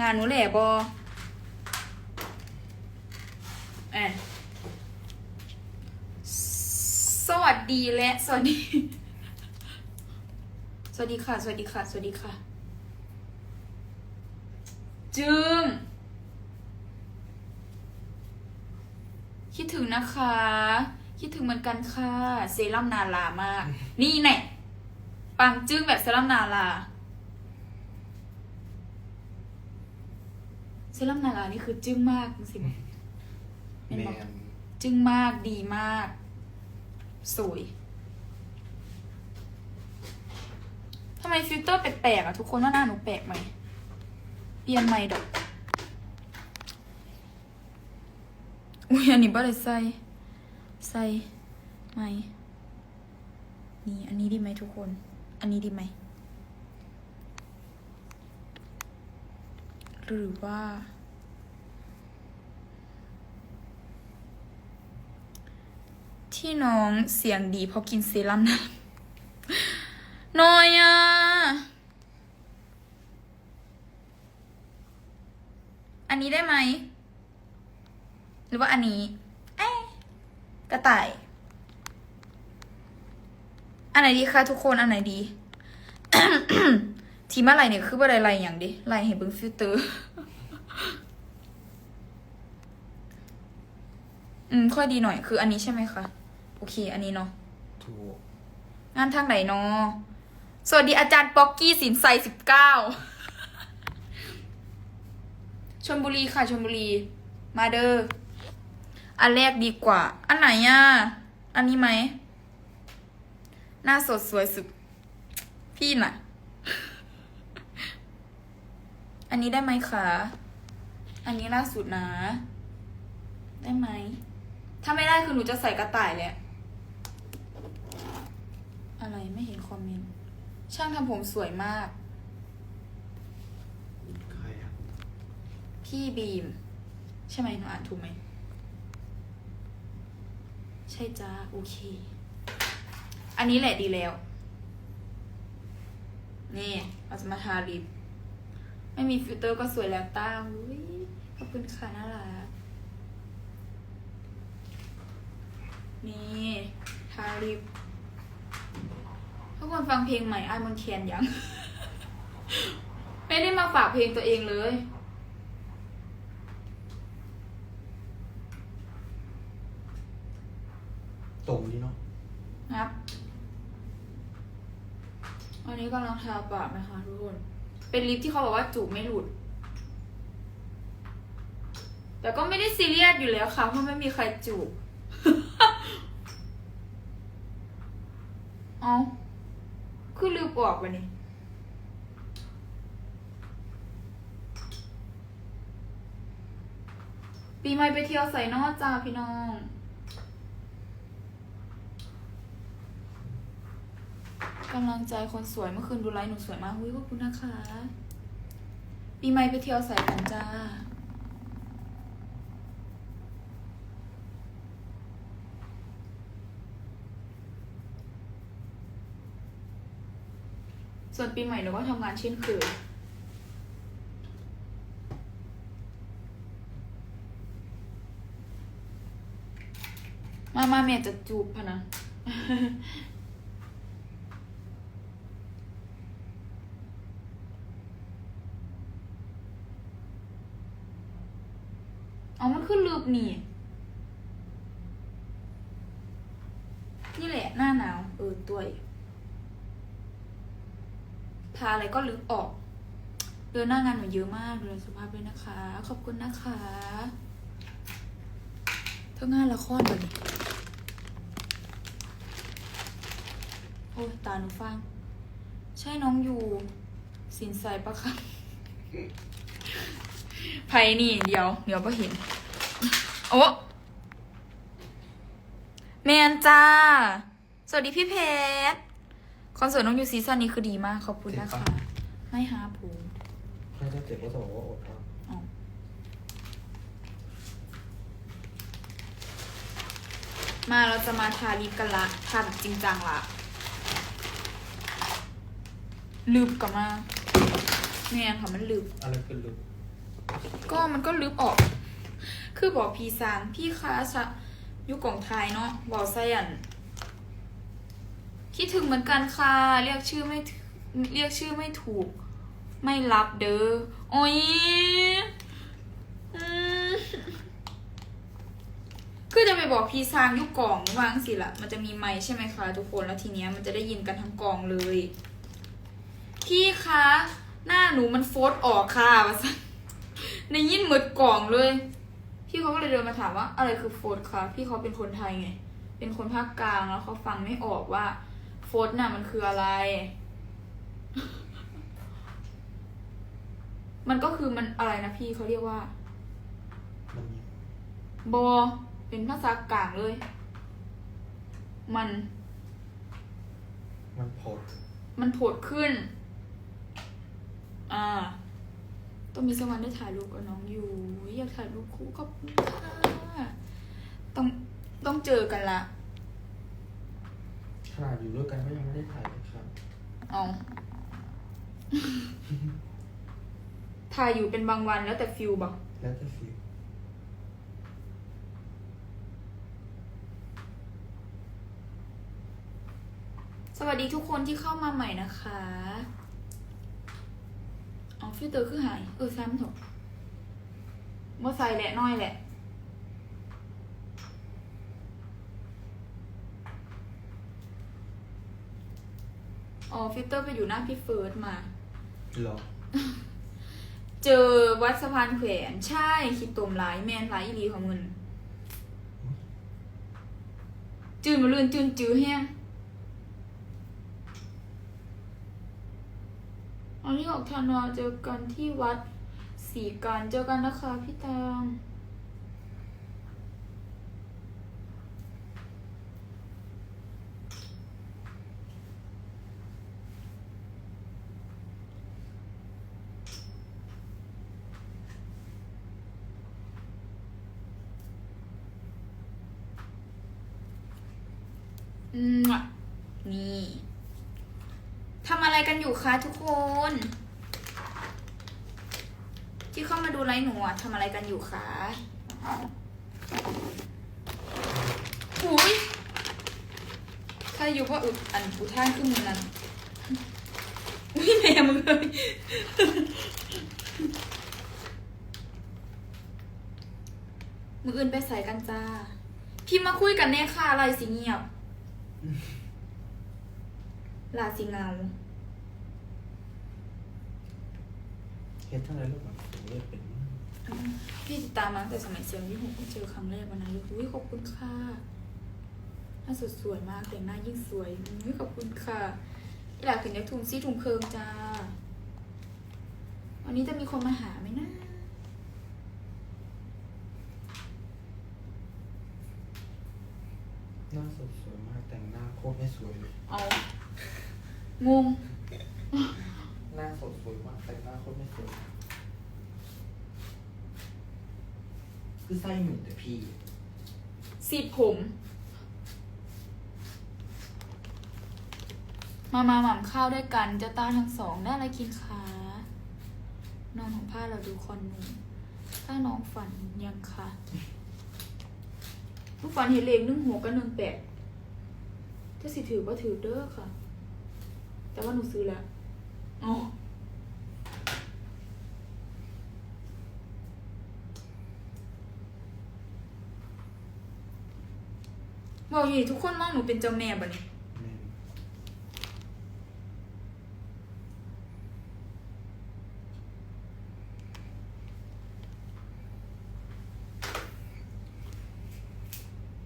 งานหนูแหล่บอแอะสวัสดีและสวัสดี สวัสดีค่ะ สวัสดีค่ะ สวัสดีค่ะ จึง คิดถึงนะคะ คิดถึงเหมือนกันค่ะ เซรั่มนาลามาก นี่แน่ปังจึ้งแบบเซรั่มนาลา เซรั่มนาลานี่คือจึ้งมากจริงๆแมเป็นบอกนจึ้งมากดีมาก สวยทำไมฟิลเตอร์แปลกๆอะทุกคนว่าหน้าหนูแปลกไหมเปลี่ยนใหม่ดอกอุ้ยอันนี้บ่ได้ใส่ใส่ไหมนี่อันนี้ดีไหมทุกคน อันนี้ดีไหม หรือว่า ที่น้องเสียงดีเพราะกินเซรั่มนะน้อยอะอันนี้ได้ไหม หรือว่าอันนี้เอ๊ะกระต่าย อันไหนดีคะทุกคน อันไหนดี ทีมอะไรเนี่ยคือว่าอะไรอย่างดิไลเห็นเบิ้งฟิลเตอร์ อืม ค่อยดีหน่อย คืออันนี้ใช่ไหมคะ โอเค อันนี้เนาะ ถูก งานทางไหนเนาะ สวัสดีอาจารย์ป๊อกกี้สินไซสิบเก้าชนบุรีค่ะชนบุรี มาเดอร์อันแรกดีกว่า อันไหนอะ อันนี้ไหม หน้าสดสวยสุด พี่น่ะ อันนี้ได้ไหมคะ อันนี้ล่าสุดนะ ได้ไหม ถ้าไม่ได้คือหนูจะใส่กระต่ายแหละ อะไรไม่เห็นคอมเมนต์ ช่างทำผมสวยมาก ใครอะพี่บีม ใช่ไหมหนูอ่านถูกไหม ใช่จ้าโอเค อันนี้แหละดีแล้ว นี่เราจะมาทาลิป ไม่มีฟิลเตอร์ก็สวยแล้วต้าอุ้ยขอบคุณค่ะน่ารักนี่ทาลิปทุกคนฟังเพลงใหม่อ้ายมอนเทียนยัง ไม่ได้มาฝากเพลงตัวเองเลยตรงดีเนาะครับ อันนี้กำลังทาปากนะคะทุกคน เป็นลิปที่เขาบอกว่าจูบไม่หลุด แต่ก็ไม่ได้ซีเรียสอยู่แล้วค่ะ เพราะไม่มีใครจูบเอาคือลืมออกไปนี่ปีใหม่ไปเที่ยวใส่นอกจ้าพี่น้อง กำลังใจคนสวยเมื่อคืนดูไลฟ์หนูสวยมากหุ้ยขอบคุณนะคะ ปีใหม่ไปเที่ยวใส่กันจ้า ส่วนปีใหม่หนูก็ทำงานเช่นเคยมามาเมียจะจูบพะนะ เอามันขึ้นลื บนี่ นี่แหละหน้าหนาว เออตัวทาอะไรก็ลึกออก เดินหน้างานหนูเยอะมากเลสุภาพด้วยนะคะ ขอบคุณนะคะเท่างานละครแบบนี้โอ้ยตาหนูฟัง ใช่น้องอยู่ สินใสปะคะไพนี่เดียว เดี๋ยวก็เห็น โอ้แมนจ้า สวัสดีพี่เพชร คอนเสิร์ตน้องยูซีซั่นนี้คือดีมาก ขอบคุณนะคะ ไม่หาผูถ้าจะเจ็บก็สมองว่าอดครับเอามาเราจะมาทาลิปกันละ ทาแบบจริงจังละลืบกลับมาแม่นค่ะมันลืบอะไรคือลึกก็มันก็ลึบออก คือบอกพีซางพี่คะชะอยู่กล่องไทยเนาะบอกไซยันคิดถึงเหมือนกันค่ะเรียกชื่อไม่เรียกชื่อไม่ถูก ไม่รับเด้อโอ้ยคือจะไปบอกพีซางยุกกล่องวางสิละมันจะมีไมค์ใช่ไหมคะทุกคนแล้วทีเนี้ยมันจะได้ยินกันทั้งกล่องเลย พี่คะ หน้าหนูมันโฟดออกค่ะวะสันในยินหมดกล่องเลย พี่เขาก็เลยเดินมาถามว่าอะไรคือโฟดคะพี่เขาเป็นคนไทยไง เป็นคนภาคกลางแล้วเขาฟังไม่ออกว่าโฟดน่ะมันคืออะไร มันก็คือมันอะไรนะพี่เขาเรียกว่ามันยังบอเป็นภาษากลางเลย มัน มันโผล่มันโผดขึ้น อ่า ต้องมีสกวันได้ถ่ายรูปกับน้องอยู่ อยากถ่ายรูปคู่กับค่ะต้องต้องเจอกันละขนาดอยู่ด้วยกันก็ยังไม่ได้ถ่ายเลยครับ เอาถ่ายอยู่เป็นบางวันแล้วแต่ฟิลบอกแล้วแต่ฟิลสวัสดีทุกคนที่เข้ามาใหม่นะคะ เอาฟิลเตอร์คือหาย เออซ้ำเถอะว่าใส่แหละน้อยแหละ อ๋อฟิลเตอร์ไปอยู่หน้าพี่เฟิร์สมา หรอ เจอวัดสะพานแขวนใช่คิดตมหลายแมนหลายอีหลีของมึนจืนมาลื่นจืนจื้อแห้ง อันนี้ออกธันวาเจอกันที่วัดศรีการเจอกันนะคะพี่ตามอืมอะนี่ทำอะไร กันอยู่คะทุกคน ที่เข้ามาดูไลฟ์หนูอะทำอะไรกันอยู่คะหุยใครอยู่ว่าอึอันอุท่านขึ้นมือนั้นอุ้ยแม่มึงเลยมืออื่นไปใส่กันจ้า พี่มาคุยกันแน่ค่ะอะไรสิเงียบ ลาสิเงา เฮ็ดเท่าไรลูกมันถึงเรียกเป็นพี่ติดตามมาตั้งแต่สมัยเซียงที่หกเจอครั้งแรกวันนั้นเลยอุ้ยขอบคุณค่ะหน้าสดสวยมากแต่งหน้ายิ่งสวยอุ้ยขอบคุณค่ะอีหลาถึงยักถุงซี่ถุงเคิงจ้า วันนี้จะมีคนมาหาไหมนะหน้าสดสวยมากแต่งหน้าโคตรไม่สวยเลย เอางง หน้าสดสวยมากแต่หน้าคตรไม่สวยคือไส้หมูแต่พี่ สีดผม มามาหม่ำข้าวด้วยกันเจ้าตาทั้งสองได้อะไรกินคะนอนของผ้าเราดูคอนหนูถ้าน้องฝันยังคะลูกฝันเห็นเลขหนึ่งหัวกับหนึ่งแปดถ้าสิถือว่าถือเด้อค่ะ แต่ว่าหนูซื้อแล้ว อ๋อบอกอยู่ทุกคนมองหนูเป็นเจ้าแม่บ่เนี่ยแม่น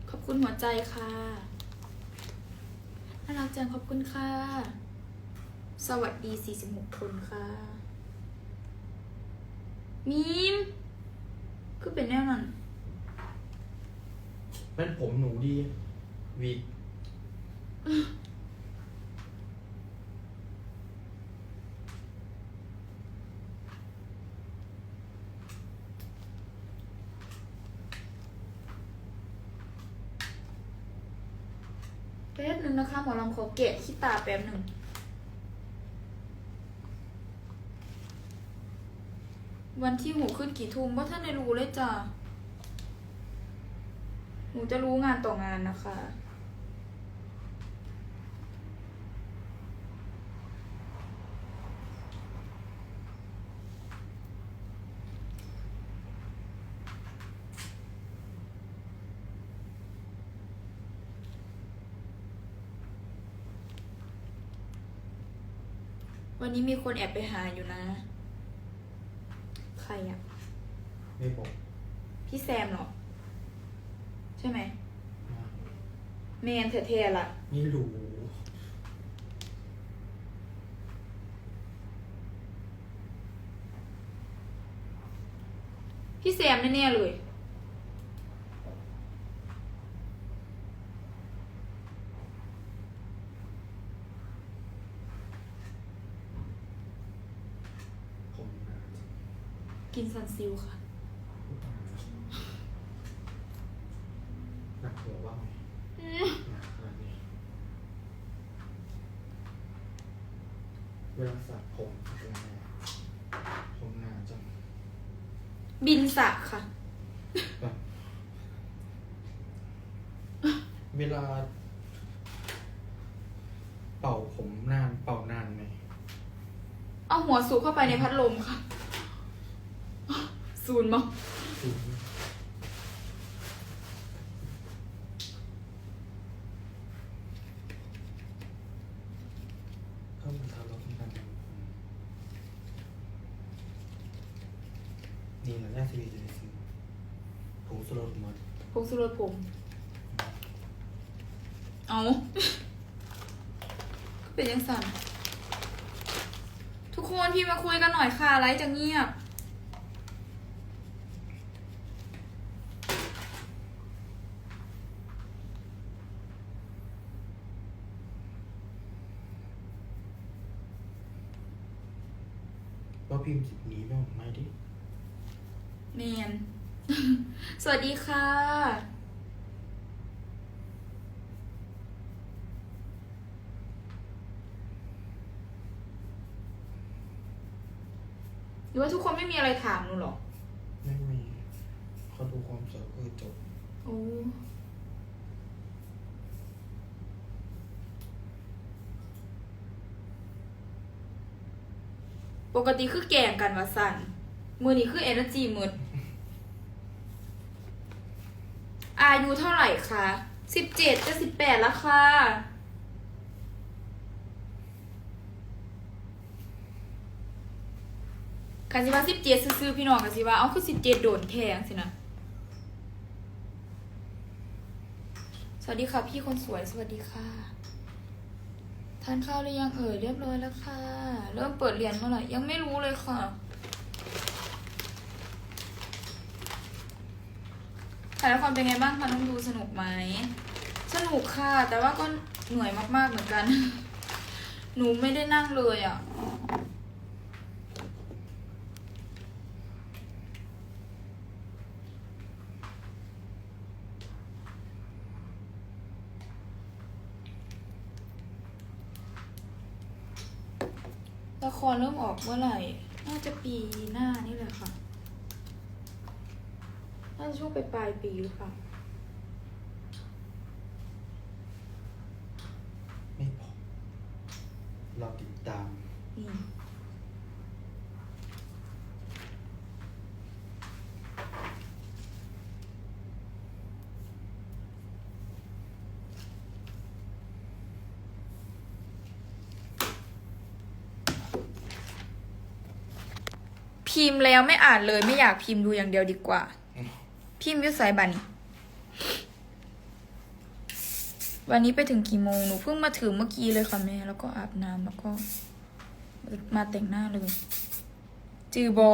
ขอบคุณหัวใจค่ะน่ารักจังขอบคุณค่ะ สวัสดี 46 คนค่ะ มีมคือเป็นแน่มันเป็นผมหนูดีวีกแป๊บหนึ่งนะคะ หมอลองขอแกะขี้ตาแป๊บหนึ่ง วันที่หูขึ้นกี่ทุ่มว่าท่านได้รู้เลยจ้ะหนูจะรู้งานต่องานนะคะ วันนี้มีคนแอบไปหาอยู่นะ ใครอะ ไม่บอกพี่แซมเหรอ ใช่ไหมนะเมนเท่ๆล่ะ ไม่รู้พี่แซมแน่ๆเลย ผมนะ กินซันซิลค่ะ หนักหัวบ้างไหมหนักขนาดนี้เวลาสระผมเป็นไงผมหนาจัง บินสระค่ะแบบเวลา เป่าผมนานเป่านานไหมเอาหัวสูบเข้าไปในพัดลมค่ะซูนมั้งคือก็มันทะเลาะกัน นี่แหละแรกที่วีจะได้ซื้อผงสโลดมันพงสุรสผมเอาก็เป็นยังสั่นทุกคนพี่มาคุยกันหน่อยค่ะไลฟ์จะเงียบ ว่าพิมพ์จิบนี้ไม่ออกมาดิ เมน สวัสดีค่ะ หรือว่าทุกคนไม่มีอะไรถามหนูหรอ ไม่มีเขาดูความสวยคือจบ โอ้ปกติคือแก่งกันว่าสั่นมือนี้คือเอเนอร์จีมืด อายุเท่าไหร่คะสิบเจ็ดจะสิบแปดแล้วค่ะคันสิว่าสิบเจ็ดซื้อพี่น้องกันสิว่าเอาคือสิบเจ็ดโดนแทงสินะ สวัสดีค่ะพี่คนสวยสวัสดีค่ะ ทานข้าวหรือยังเอ่ยเรียบร้อยแล้วค่ะ เริ่มเปิดเรียนเมื่อไหร่ยังไม่รู้เลยค่ะ ถ่ายละครเป็นไงบ้างคะน้องดูสนุกไหม สนุกค่ะ แต่ว่าก็เหนื่อยมากๆเหมือนกัน หนูไม่ได้นั่งเลยอะละครเริ่มออกเมื่อไหร่ น่าจะปีหน้านี่แหละค่ะ น่าจะช่วงปลายปลายๆปีหรือเปล่าไม่พอเราติดตาม นี่พิมพ์แล้วไม่อ่านเลยไม่อยากพิมพ์ดูอย่างเดียวดีกว่า พิมพ์ยุสายบันนี่วันนี้ไปถึงกี่โมง หนูเพิ่งมาถึงเมื่อกี้เลยค่ะแม่ แล้วก็อาบน้ำแล้วก็ มาแต่งหน้าเลย จือบอ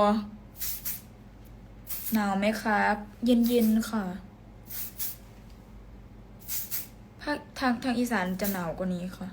หนาวไหมครับ เย็นๆค่ะ ภาคทางทางอีสานจะหนาวกว่านี้ค่ะ